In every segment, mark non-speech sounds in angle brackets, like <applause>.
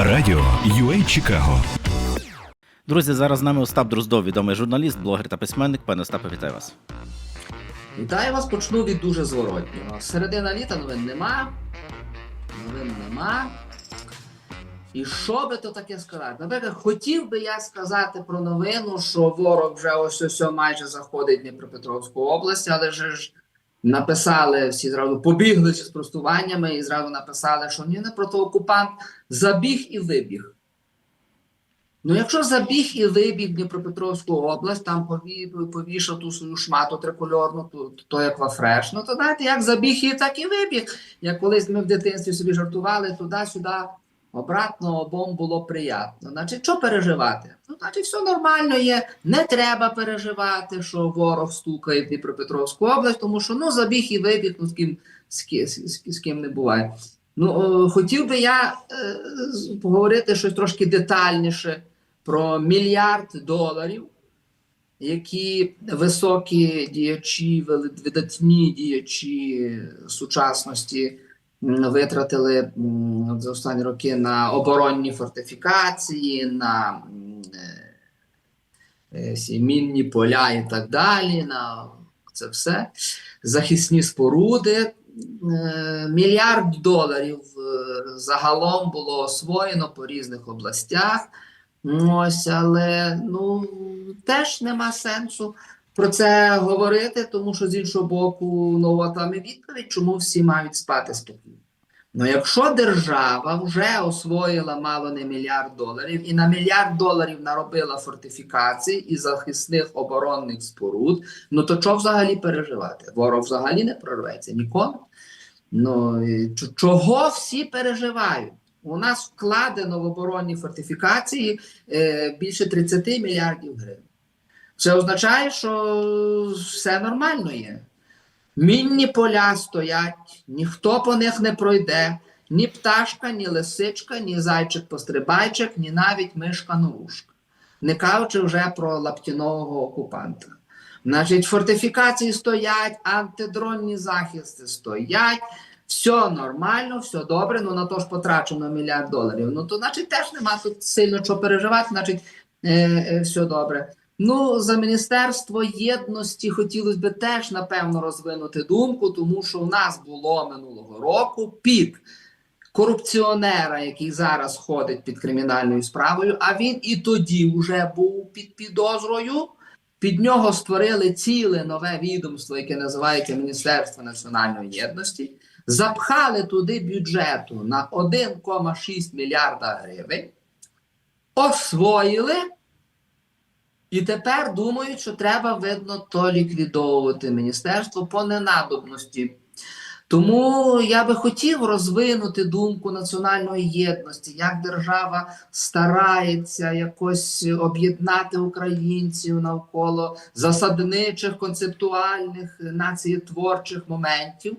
Радіо UA Чикаго. Друзі, зараз з нами Остап Дроздов, відомий журналіст, блогер та письменник. Пане Остапе, вітаю вас. Вітаю вас, почну від дуже зворотнього. Середина літа новин нема. Новин нема. І що би то таке сказати? Наприклад, хотів би я сказати про новину, що ворог вже ось ось майже заходить в Дніпропетровську область, але ж написали всі зразу побігли зі спростуваннями і зразу написали, що ні, не проти окупант забіг і вибіг. Ну, якщо забіг і вибіг Дніпропетровську область, там повішав ту свою шмату трикольорну, то, то як вафреш, ну то знаєте, як забіг і так і вибіг. Як колись ми в дитинстві собі жартували туди-сюди, обратно обом було приємно. Значить, що переживати? Ну, значить, все нормально є. Не треба переживати, що ворог стукає в Дніпропетровську область, тому що ну забіг і вибіг, ну з ким, з, з, з, з ким не буває. Ну, хотів би я е, поговорити щось трошки детальніше про мільярд доларів, які високі діячі, видатні діячі сучасності витратили за останні роки на оборонні фортифікації, на е, е, сі мінні поля і так далі. На це все. Захисні споруди. Мільярд доларів е, загалом було освоєно по різних областях. Ось, але ну теж нема сенсу про це говорити, тому що з іншого боку, ну от вам і відповідь, чому всі мають спати спокійно. Ну, якщо держава вже освоїла мало не мільярд доларів і на мільярд доларів наробила фортифікацій і захисних оборонних споруд, ну то що взагалі переживати? Ворог взагалі не прорветься ніколи. Ну чого всі переживають? У нас вкладено в оборонні фортифікації е, більше 30 мільярдів гривень. Це означає, що все нормально є. Мінні поля стоять, ніхто по них не пройде, ні пташка, ні лисичка, ні зайчик-пострибайчик, ні навіть мишка норушка. Не кажучи вже про лаптінового окупанта. Значить, фортифікації стоять, антидронні захисти стоять, все нормально, все добре, ну на то ж потрачено мільярд доларів. Ну то, значить, теж нема тут сильно що переживати, значить, е, е, все добре. Ну, за Міністерство єдності хотілося б теж, напевно, розвинути думку, тому що у нас було минулого року під корупціонера, який зараз ходить під кримінальною справою, а він і тоді вже був під підозрою. Під нього створили ціле нове відомство, яке називається Міністерство національної єдності, запхали туди бюджету на 1,6 мільярда гривень, освоїли. І тепер думають, що треба, видно, то ліквідовувати міністерство по ненадобності. Тому я би хотів розвинути думку національної єдності, як держава старається якось об'єднати українців навколо засадничих, концептуальних, націєтворчих моментів,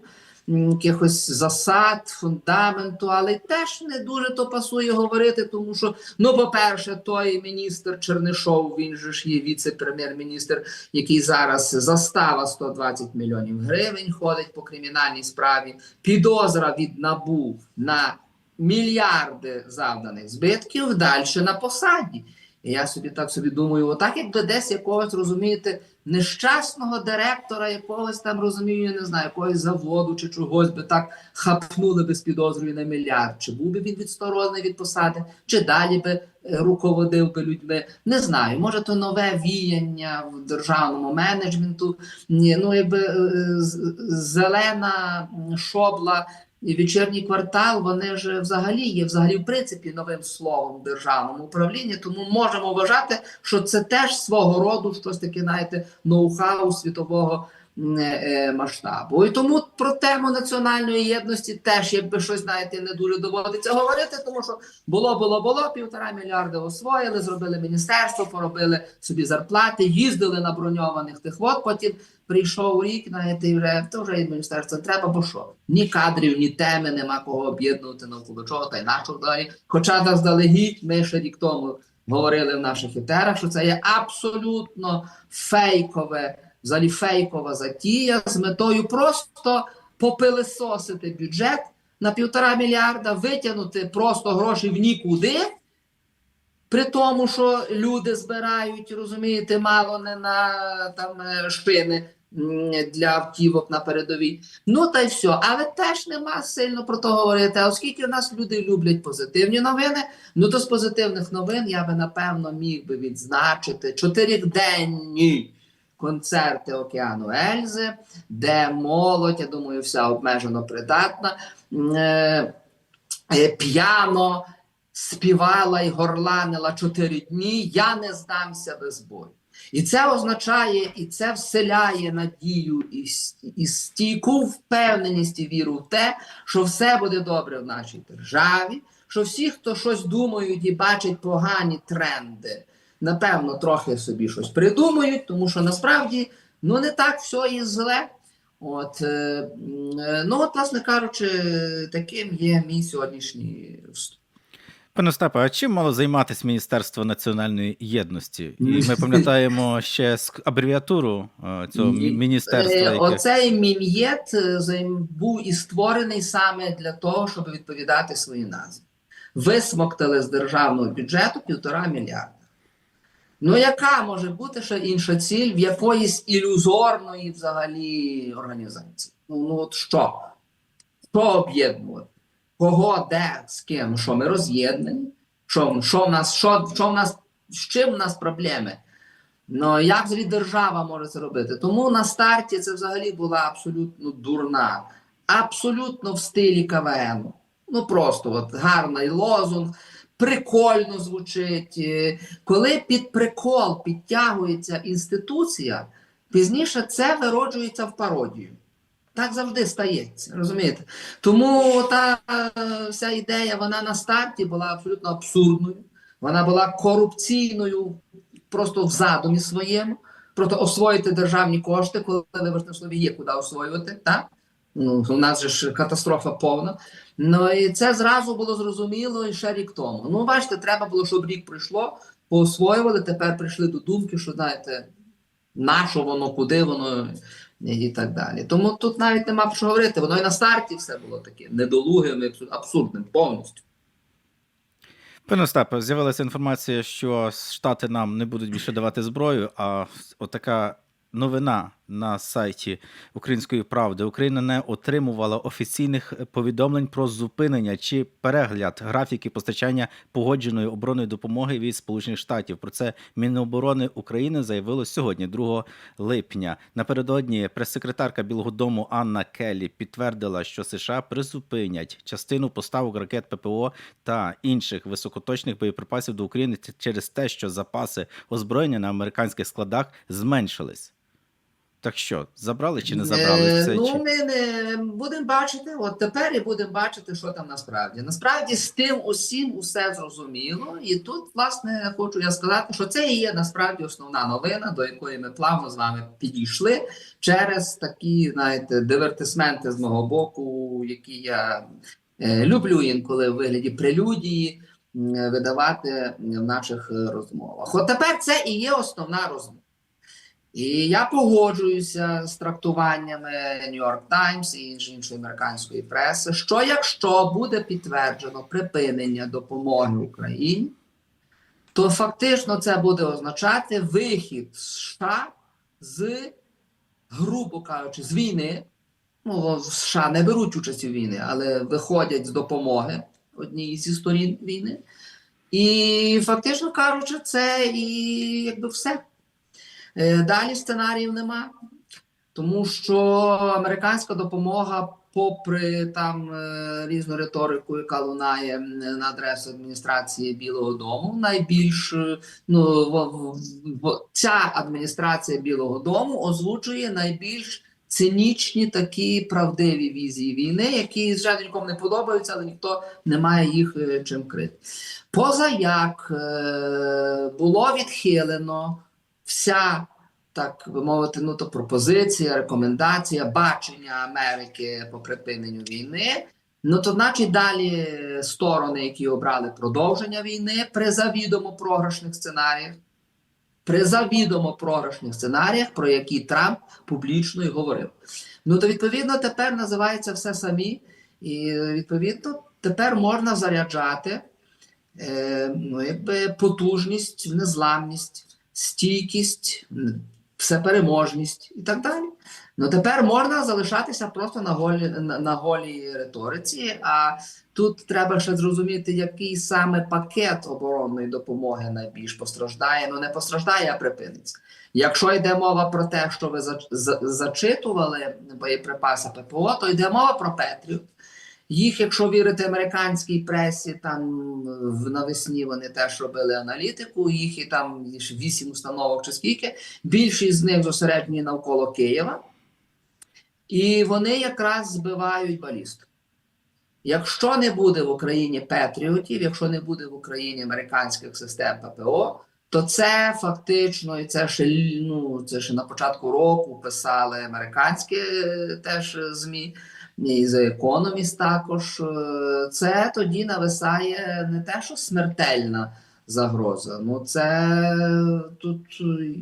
якихось засад, фундаменту, але теж не дуже то пасує говорити, тому що, ну, по-перше, той міністр Чернишов, він же ж є віце-прем'єр-міністр, який зараз застава 120 мільйонів гривень, ходить по кримінальній справі. Підозра від НАБУ на мільярди завданих збитків далі на посаді. І я собі так собі думаю, отак якби десь якогось розумієте, нещасного директора, якогось там розумію, я не знаю, якогось заводу чи чогось би так хапнули би з підозрою на мільярд. Чи був би він відсторонений від посади, чи далі би е, руководив би людьми. Не знаю, може то нове віяння в державному менеджменту. Ну якби е, зелена шобла і вечірній квартал, вони ж взагалі є взагалі в принципі новим словом державному управління. Тому можемо вважати, що це теж свого роду щось таке, знаєте, ноу-хау світового масштабу. І тому про тему національної єдності теж, якби щось знаєте, не дуже доводиться говорити, тому що було, було, було півтора мільярди освоїли, зробили міністерство, поробили собі зарплати, їздили на броньованих тих от, потім прийшов рік, знаєте, і вже то вже і міністерство треба, бо що? Ні кадрів, ні теми, нема кого об'єднувати навколо чого, та й на що далі. Хоча заздалегідь ми ще рік тому говорили в наших етерах, що це є абсолютно фейкове, взагалі фейкова затія з метою просто попилисосити бюджет на півтора мільярда, витягнути просто гроші в нікуди, при тому, що люди збирають, розумієте, мало не на там е, шпини для автівок на передовій. Ну та й все. Але теж нема сильно про то говорити. Оскільки в нас люди люблять позитивні новини, ну то з позитивних новин я би напевно міг би відзначити чотириденні концерти Океану Ельзи, де молодь, я думаю, вся обмежено придатна, е, е, п'яно співала і горланила чотири дні. Я не здамся без бою. І це означає, і це вселяє надію і, і стійку впевненість і віру в те, що все буде добре в нашій державі, що всі, хто щось думають і бачать погані тренди, напевно, трохи собі щось придумають, тому що насправді ну не так все і зле. От, е, ну, от, власне кажучи, таким є мій сьогоднішній вступ. Пане Остапе, а чим мало займатися Міністерство національної єдності? І ми пам'ятаємо ще абревіатуру е, цього міністерства. Е, Яке... Оцей мін'єт був і створений саме для того, щоб відповідати своїй назві. Висмоктали з державного бюджету півтора мільярда. Ну, яка може бути ще інша ціль в якоїсь ілюзорної взагалі організації? Ну, ну от що? Що об'єднувати? Кого, де, з ким? Що ми роз'єднані? Що, що в нас, що, що в нас, з чим в нас проблеми? Ну, як взагалі держава може це робити? Тому на старті це взагалі була абсолютно дурна, абсолютно в стилі КВН. Ну просто от гарний лозунг, прикольно звучить. Е, Коли під прикол підтягується інституція, пізніше це вироджується в пародію. Так завжди стається, розумієте? Тому та е, вся ідея вона на старті була абсолютно абсурдною, вона була корупційною просто в задумі своєму. Просто освоїти державні кошти, коли вибачте в слові є куди освоювати, так? Ну, у нас же ж катастрофа повна. Ну і це зразу було зрозуміло ще рік тому. Ну, бачите, треба було, щоб рік пройшло, поосвоювали, тепер прийшли до думки, що знаєте, на що воно, куди воно і так далі. Тому тут навіть нема про що говорити. Воно і на старті все було таке недолугим, абсурдним повністю. Пане Остапе, з'явилася інформація, що Штати нам не будуть більше давати зброю, а отака новина на сайті Української правди. Україна не отримувала офіційних повідомлень про зупинення чи перегляд графіки постачання погодженої оборонної допомоги від Сполучених Штатів. Про це Міноборони України заявило сьогодні, 2 липня. Напередодні прес-секретарка Білого Дому Анна Келлі підтвердила, що США призупинять частину поставок ракет ППО та інших високоточних боєприпасів до України через те, що запаси озброєння на американських складах зменшились. Так що, забрали чи не забрали Е, це? Ну, чи... ми не будемо бачити. От тепер і будемо бачити, що там насправді. Насправді з тим усім усе зрозуміло. І тут, власне, хочу я сказати, що це і є насправді основна новина, до якої ми плавно з вами підійшли через такі, знаєте, дивертисменти з мого боку, які я е, люблю інколи в вигляді прелюдії видавати в наших е, розмовах. От тепер це і є основна розмова. І я погоджуюся з трактуваннями New York Times і інш- іншої американської преси, що якщо буде підтверджено припинення допомоги Україні, то фактично це буде означати вихід США з, грубо кажучи, з війни. Ну, США не беруть участь у війні, але виходять з допомоги одній зі сторін війни. І фактично кажучи, це і якби все. Е, Далі сценаріїв нема, тому що американська допомога, попри там е, різну риторику, яка лунає на адресу адміністрації Білого Дому, найбільш е, ну в, ця адміністрація Білого Дому озвучує найбільш цинічні такі правдиві візії війни, які звичайно нікому не подобаються, але ніхто не має їх чим крити. Поза як було відхилено вся, так би мовити, ну то пропозиція, рекомендація, бачення Америки по припиненню війни. Ну то, значить, далі сторони, які обрали продовження війни при завідомо програшних сценаріях, при завідомо програшних сценаріях, про які Трамп публічно й говорив. Ну то відповідно тепер називається все самі. І відповідно тепер можна заряджати е, ну, якби потужність, незламність, стійкість, всепереможність і так далі. Ну тепер можна залишатися просто на голі, на, на голій риториці. А тут треба ще зрозуміти, який саме пакет оборонної допомоги найбільш постраждає. Ну не постраждає, а припиниться. Якщо йде мова про те, що ви за- за- зачитували боєприпаси ППО, то йде мова про Петріот. Їх, якщо вірити американській пресі, там навесні вони теж робили аналітику. Їх і там вісім установок чи скільки. Більшість з них зосереджені навколо Києва, і вони якраз збивають балістику. Якщо не буде в Україні Петріотів, якщо не буде в Україні американських систем ППО, то це фактично, і це ще ну, це ще на початку року писали американські е, теж е, ЗМІ, і The Economist також. е, Це тоді нависає не те, що смертельна загроза. Ну це тут е,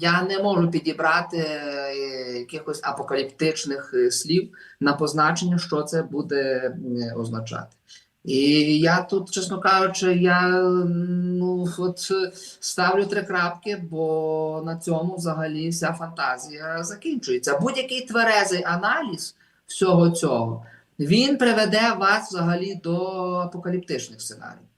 я не можу підібрати е, якихось апокаліптичних слів на позначення, що це буде означати. І я тут, чесно кажучи, я ну от ставлю три крапки, бо на цьому взагалі вся фантазія закінчується. Будь-який тверезий аналіз всього цього він приведе вас взагалі до апокаліптичних сценаріїв.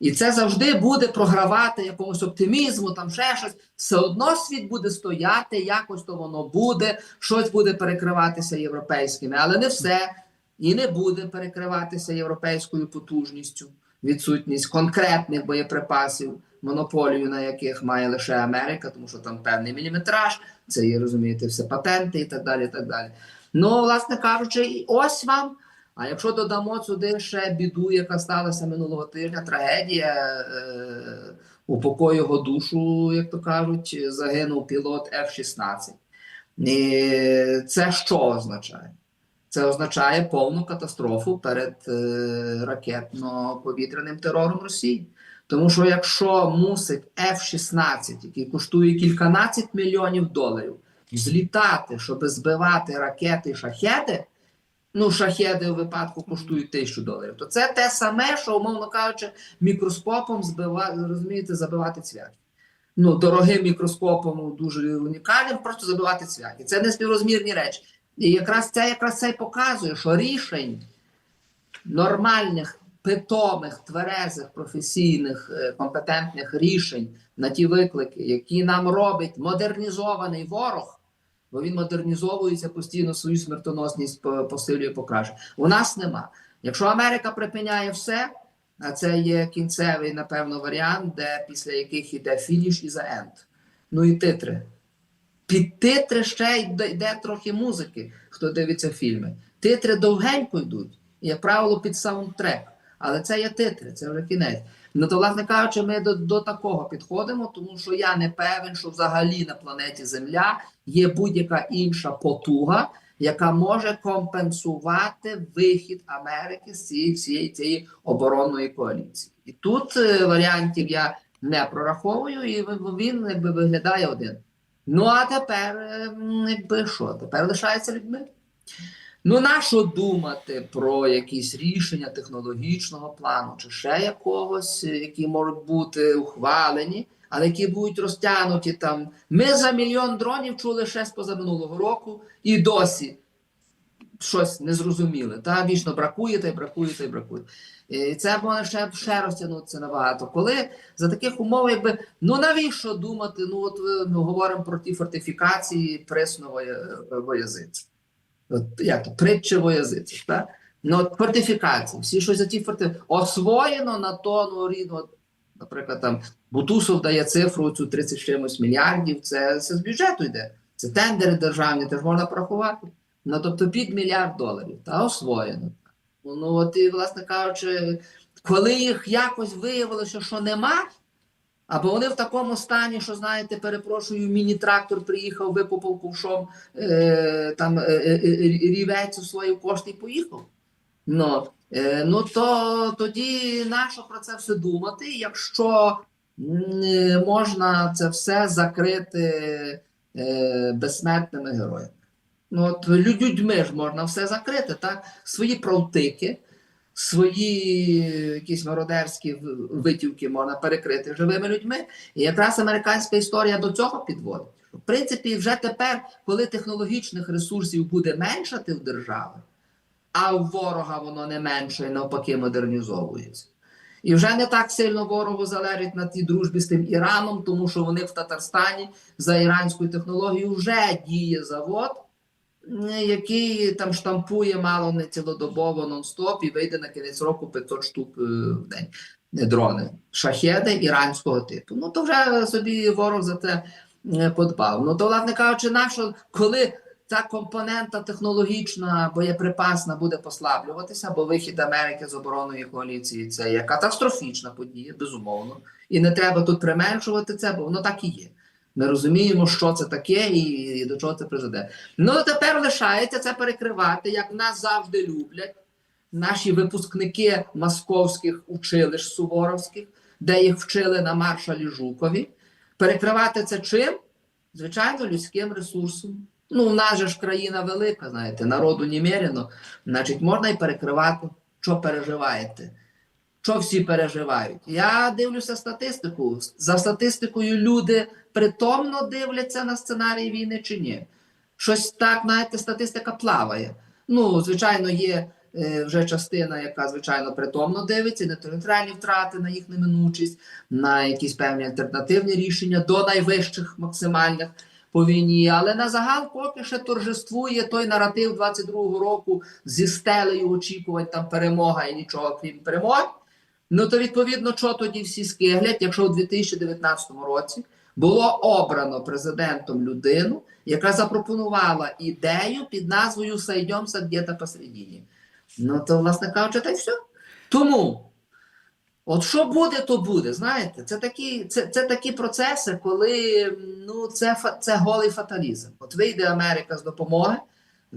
І це завжди буде програвати якомусь оптимізму, там ще щось. Все одно світ буде стояти, якось то воно буде, щось буде перекриватися європейськими, але не все і не буде перекриватися європейською потужністю, відсутність конкретних боєприпасів, монополію на яких має лише Америка, тому що там певний міліметраж, це є, розумієте, все патенти і так далі. і так далі. Ну, власне кажучи, ось вам. А якщо додамо сюди ще біду, яка сталася минулого тижня, трагедія, е, упокой його душу, як то кажуть, загинув пілот F-16. І це що означає? Це означає повну катастрофу перед е, ракетно-повітряним терором Росії. Тому що якщо мусить F-16, який коштує кільканадцять мільйонів доларів, злітати, щоб збивати ракети шахеди, ну шахеди у випадку коштують тисячу доларів, то це те саме, що, умовно кажучи, мікроскопом збивати, розумієте, забивати цвяхи. Ну, дорогим мікроскопом, дуже унікальним, просто забивати цвяхи. Це не співрозмірні речі. І якраз це якраз це й показує, що рішень нормальних, питомих, тверезих, професійних, е, компетентних рішень на ті виклики, які нам робить модернізований ворог, бо він модернізовується постійно свою смертоносність посилює, покращує. У нас нема. Якщо Америка припиняє все, а це є кінцевий, напевно, варіант, де після яких іде фініш і за енд. Ну і титри. Під титри ще йде, йде трохи музики, хто дивиться фільми. Титри довгенько йдуть, як правило, під саундтрек. Але це є титри, це вже кінець. Ну то, власне кажучи, ми до, до такого підходимо, тому що я не певен, що взагалі на планеті Земля є будь-яка інша потуга, яка може компенсувати вихід Америки з цієї всієї цієї оборонної коаліції. І тут е, варіантів я не прораховую, і він- якби виглядає один. Ну а тепер, ем, якби що, тепер лишається людьми. Ну, нащо думати про якісь рішення технологічного плану чи ще якогось, е, які можуть бути ухвалені, але які будуть розтягнуті там. Ми за мільйон дронів чули ще з позаминулого року і досі щось незрозуміле. Та вічно бракує, та й бракує, та й бракує. І це може ще, ще розтягнутися набагато. Коли за таких умов, якби ну навіщо думати? Ну от е, ми говоримо про ті фортифікації пресного воязиці. Як то притча воязиці, так? Ну, от фортифікації, всі щось за ті фортифікації. Освоєно на тону рівно, наприклад, там Бутусов дає цифру цю 30 чимось мільярдів, це, це з бюджету йде. Це тендери державні, теж можна порахувати. Ну, тобто під мільярд доларів, та освоєно. Ну, от і, власне кажучи, коли їх якось виявилося, що нема, або вони в такому стані, що, знаєте, перепрошую, міні-трактор приїхав, викупав ковшом е, там е, е, е, рівець у свої кошти і поїхав. Ну, е, ну то тоді нащо про це все думати, якщо е, можна це все закрити е, безсмертними героями. Ну, от людьми ж можна все закрити, так? Свої провтики, свої якісь мародерські витівки можна перекрити живими людьми. І якраз американська історія до цього підводить. В принципі, вже тепер, коли технологічних ресурсів буде меншати в держави, а у ворога воно не менше і навпаки модернізовується. І вже не так сильно ворогу залежить на тій дружбі з тим Іраном, тому що вони в Татарстані за іранською технологією вже діє завод, який там штампує мало не цілодобово нон-стоп і вийде на кінець року 500 штук е, в день. Не дрони, шахеди іранського типу. Ну то вже собі ворог за це е, подбав. Ну то, власне кажучи, нащо, коли ця компонента технологічна, боєприпасна буде послаблюватися, бо вихід Америки з оборонної коаліції це є катастрофічна подія, безумовно. І не треба тут применшувати це, бо воно так і є. Ми розуміємо, що це таке і, і до чого це призведе. Ну тепер лишається це перекривати, як нас завжди люблять. Наші випускники московських училищ суворовських, де їх вчили на маршалі Жукові. Перекривати це чим? Звичайно, людським ресурсом. Ну, у нас же ж країна велика, знаєте, народу немерено, значить, можна і перекривати, що переживаєте. Що всі переживають? Я дивлюся статистику. За статистикою люди притомно дивляться на сценарій війни чи ні. Щось так, знаєте, статистика плаває. Ну, звичайно, є е, вже частина, яка, звичайно, притомно дивиться на територіальні втрати, на їх неминучість, на якісь певні альтернативні рішення до найвищих максимальних по війні. Але на загал поки ще торжествує той наратив 22-го року зі стелею очікувань там перемога і нічого крім перемоги. Ну то відповідно, що тоді всі скиглять, якщо у 2019 році було обрано президентом людину, яка запропонувала ідею під назвою Сайдемся где-то посередині. Ну то, власне кажучи, та й все. Тому, от що буде, то буде. Знаєте, це такі, це, це такі процеси, коли ну, це, це голий фаталізм. От вийде Америка з допомоги,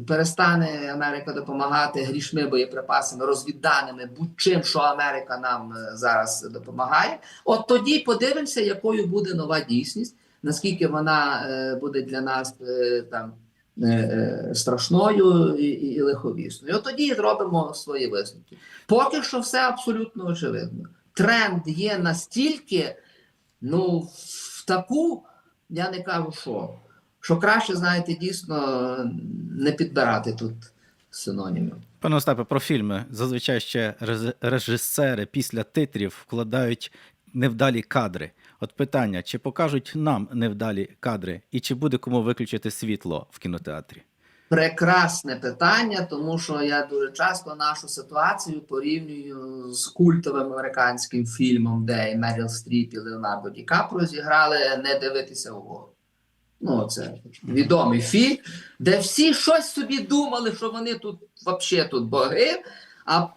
перестане Америка допомагати грішми боєприпасами, розвідданими, будь-чим, що Америка нам е, зараз допомагає. От тоді подивимося, якою буде нова дійсність, наскільки вона е, буде для нас е, там. Страшною і, і, і лиховісною. От тоді і зробимо свої висновки. Поки що все абсолютно очевидно. Тренд є настільки, ну, в таку, я не кажу, що, що краще, знаєте, дійсно не підбирати тут синонімів. Пане Остапе, про фільми. Зазвичай ще реж- режисери після титрів вкладають невдалі кадри. От питання: чи покажуть нам невдалі кадри, і чи буде кому виключити світло в кінотеатрі? Прекрасне питання, тому що я дуже часто нашу ситуацію порівнюю з культовим американським фільмом, де і Меріл Стріп і Леонардо Ді Капро зіграли не дивитися вгору. Ну, це відомий фільм, де всі щось собі думали, що вони тут взагалі тут боги, а,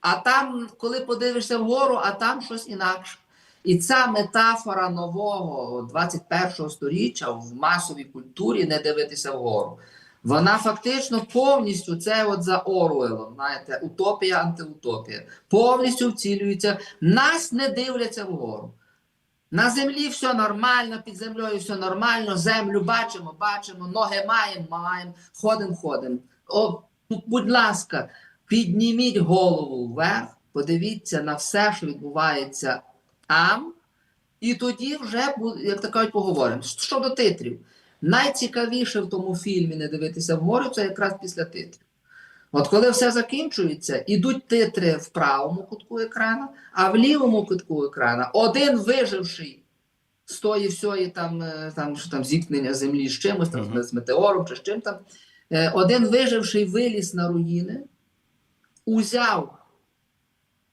а там, коли подивишся вгору, а там щось інакше. І ця метафора нового 21-го сторіччя в масовій культурі не дивитися вгору. Вона фактично повністю це от за Оруелом, знаєте, утопія, антиутопія. Повністю вцілюється. Нас не дивляться вгору. На землі все нормально, під землею все нормально, землю бачимо, бачимо, ноги маємо, маємо, ходимо, ходимо. О, будь ласка, підніміть голову вверх, подивіться на все, що відбувається там, і тоді вже, як то кажуть, поговоримо. Щодо титрів, найцікавіше в тому фільмі не дивитися вгору, це якраз після титрів. От коли все закінчується, ідуть титри в правому кутку екрана, а в лівому кутку екрана один виживший з тої всьої там, е, там, що там зіткнення землі з чимось, там, Мгм. з метеором чи з чим там. е, Один виживший виліз на руїни, узяв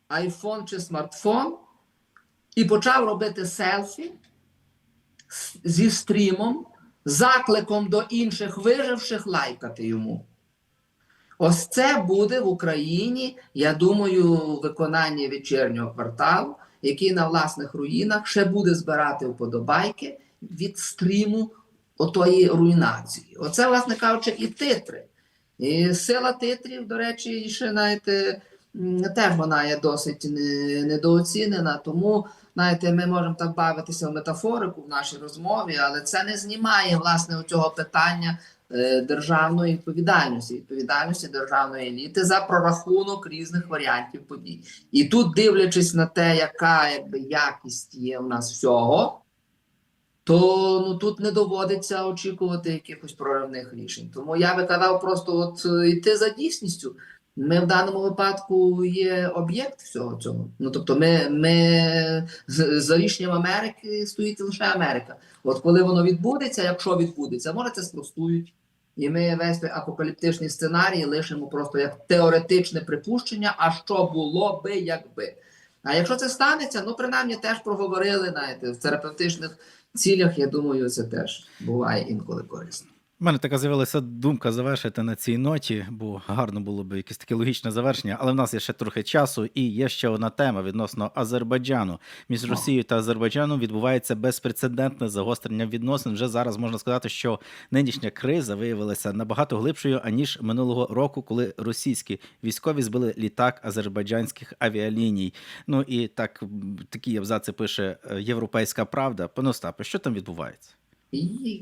айфон чи смартфон і почав робити селфі зі стрімом, закликом до інших виживших лайкати йому. Ось це буде в Україні, я думаю, виконання вечірнього кварталу, який на власних руїнах ще буде збирати вподобайки від стріму отої руйнації. Оце, власне кажучи, і титри. І сила титрів, до речі, ще знаєте, теж вона є досить недооцінена. Тому, знаєте, ми можемо так бавитися в метафорику в нашій розмові, але це не знімає власне цього питання державної відповідальності, відповідальності державної еліти за прорахунок різних варіантів подій. І тут, дивлячись на те, яка якби якість є в нас всього, то ну тут не доводиться очікувати якихось проривних рішень. Тому я би казав просто от е, йти за дійсністю. Ми в даному випадку є об'єкт всього цього. Ну тобто, ми, ми за рішенням Америки стоїть лише Америка. От коли воно відбудеться, якщо відбудеться, може це спростують. І ми весь той апокаліптичний сценарій лишимо просто як теоретичне припущення, а що було би, якби. А якщо це станеться, ну принаймні теж проговорили, знаєте, в терапевтичних цілях, я думаю, це теж буває інколи корисно. У мене така з'явилася думка завершити на цій ноті, бо гарно було б якесь таке логічне завершення, але в нас є ще трохи часу, і є ще одна тема відносно Азербайджану. Між Росією та Азербайджаном відбувається безпрецедентне загострення відносин. Вже зараз можна сказати, що нинішня криза виявилася набагато глибшою аніж минулого року, коли російські військові збили літак азербайджанських авіаліній. Ну і так такі абзаци пише е, Європейська Правда. Пане Остапе, що там відбувається?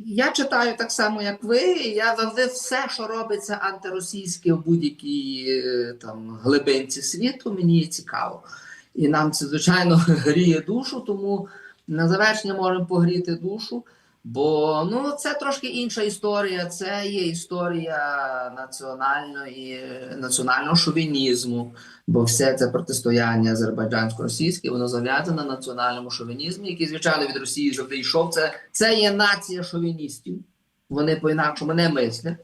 Я читаю так само, як ви. Я завжди все, що робиться антиросійське в будь-якій е, там глибинці світу, мені є цікаво. І нам це, звичайно, <laughs> гріє душу, тому на завершення можемо погріти душу. Бо ну це трошки інша історія. Це є історія національної національного шовінізму, бо все це протистояння азербайджансько-російське, воно зав'язане на національному шовінізмі, який, звичайно, від Росії завжди йшов. Це, це є нація шовіністів. Вони по-інакшому не мислять.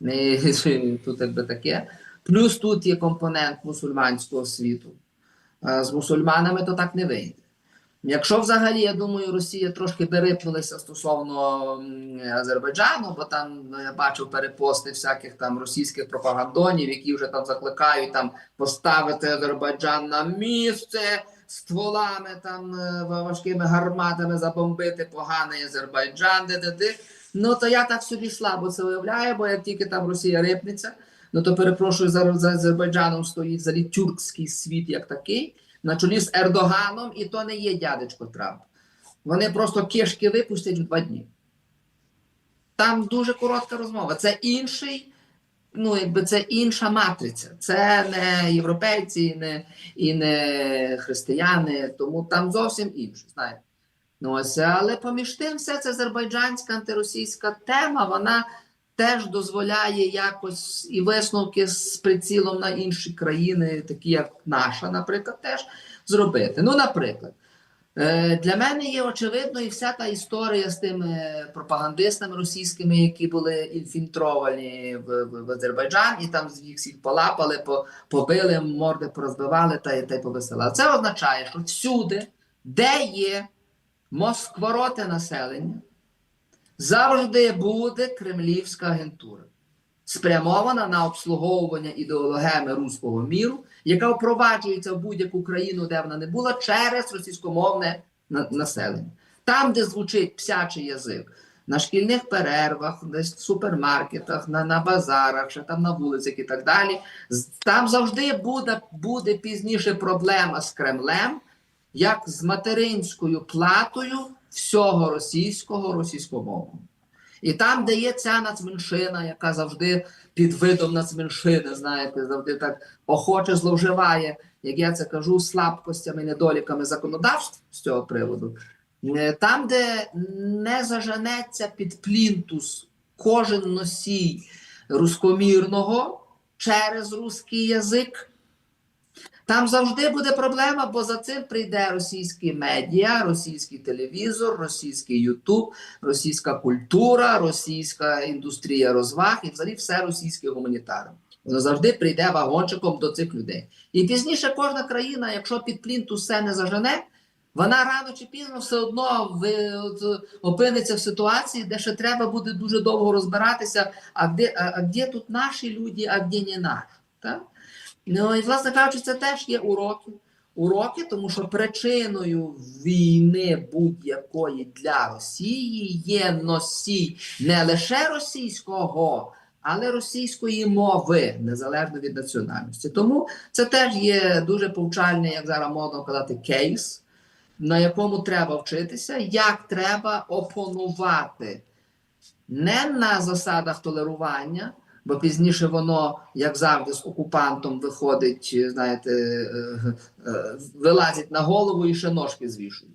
<laughs> Тут якби таке. Плюс тут є компонент мусульманського світу. З мусульманами то так не вийде. Якщо взагалі, я думаю, Росія трошки би рипнулася стосовно Азербайджану, бо там ну, я бачив перепости всяких там російських пропагандонів, які вже там закликають там поставити Азербайджан на місце стволами там е, важкими гарматами забомбити поганий Азербайджан, де де де. Ну то я так собі слабо це уявляю, бо як тільки там Росія рипнеться, ну то перепрошую за, за Азербайджаном стоїть взагалі тюркський світ як такий на чолі з Ердоганом, і то не є дядечко Трамп. Вони просто кишки випустять в два дні. Там дуже коротка розмова. Це інший, ну якби це інша матриця. Це не європейці і не, і не християни, тому там зовсім інше. Знаєте. Ну, ось, але поміж тим, все це азербайджанська антиросійська тема, вона теж дозволяє якось і висновки з прицілом на інші країни, такі як наша, наприклад, теж зробити. Ну, наприклад, е, для мене є очевидно і вся та історія з тими пропагандистами російськими, які були інфільтровані в, в, в Азербайджан, і там їх всіх полапали, по, побили, морди порозбивали та, й- та й повеселали. Це означає, що всюди, де є москвороте населення, завжди буде кремлівська агентура, спрямована на обслуговування ідеологеми руського міру, яка впроваджується в будь-яку країну, де вона не була, через російськомовне населення. Там, де звучить псячий язик, на шкільних перервах, десь в супермаркетах, на, на базарах, ще там на вулицях і так далі. Там завжди буде, буде пізніше проблема з Кремлем, як з материнською платою всього російського російськомовного. І там, де є ця нацменшина, яка завжди під видом нацменшини, знаєте, завжди так охоче зловживає, як я це кажу, слабкостями, недоліками законодавств з цього приводу. Е, Там, де не заженеться під плінтус кожен носій рускомірного через русський язик, там завжди буде проблема, бо за цим прийде російські медіа, російський телевізор, російський Ютуб, російська культура, російська індустрія розваг і взагалі все російське гуманітарне. Воно завжди прийде вагончиком до цих людей. І пізніше кожна країна, якщо під плінтус все не зажене, вона рано чи пізно все одно опиниться в ситуації, де ще треба буде дуже довго розбиратися, а де, а, а де тут наші люди, а де не наші. Так? Ну і власне кажучи, це теж є уроки. Уроки, тому що причиною війни будь-якої для Росії є носій не лише російського, але російської мови, незалежно від національності. Тому це теж є дуже повчальний, як зараз модно казати, кейс, на якому треба вчитися, як треба опонувати не на засадах толерування, бо пізніше воно, як завжди, з окупантом виходить, знаєте, е, е, вилазить на голову і ще ножки звішують,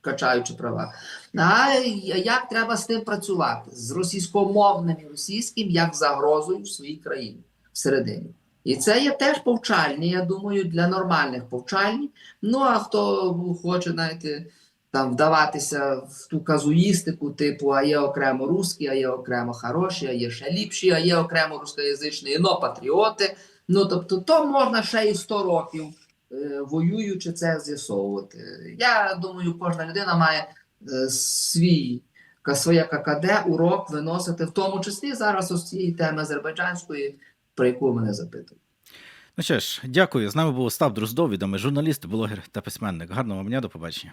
качаючи права. А як треба з тим працювати? З російськомовним і російським як загрозою в своїй країні всередині. І це є теж повчальні, я думаю, для нормальних повчальні. Ну а хто хоче, знаєте, там вдаватися в ту казуїстику, типу, а є окремо русські, а є окремо хороші, а є ще ліпші, а є окремо рускоязичні, но патріоти. Ну тобто, то можна ще і 100 років е, воюючи це з'ясовувати. Я думаю, кожна людина має е, свій своє ККД, урок виносити, в тому числі зараз ось цієї теми азербайджанської, про яку мене запитуєте. Ну що ж, дякую. З нами був Остап Дроздов, відомий журналіст, блогер та письменник. Гарного вам до побачення.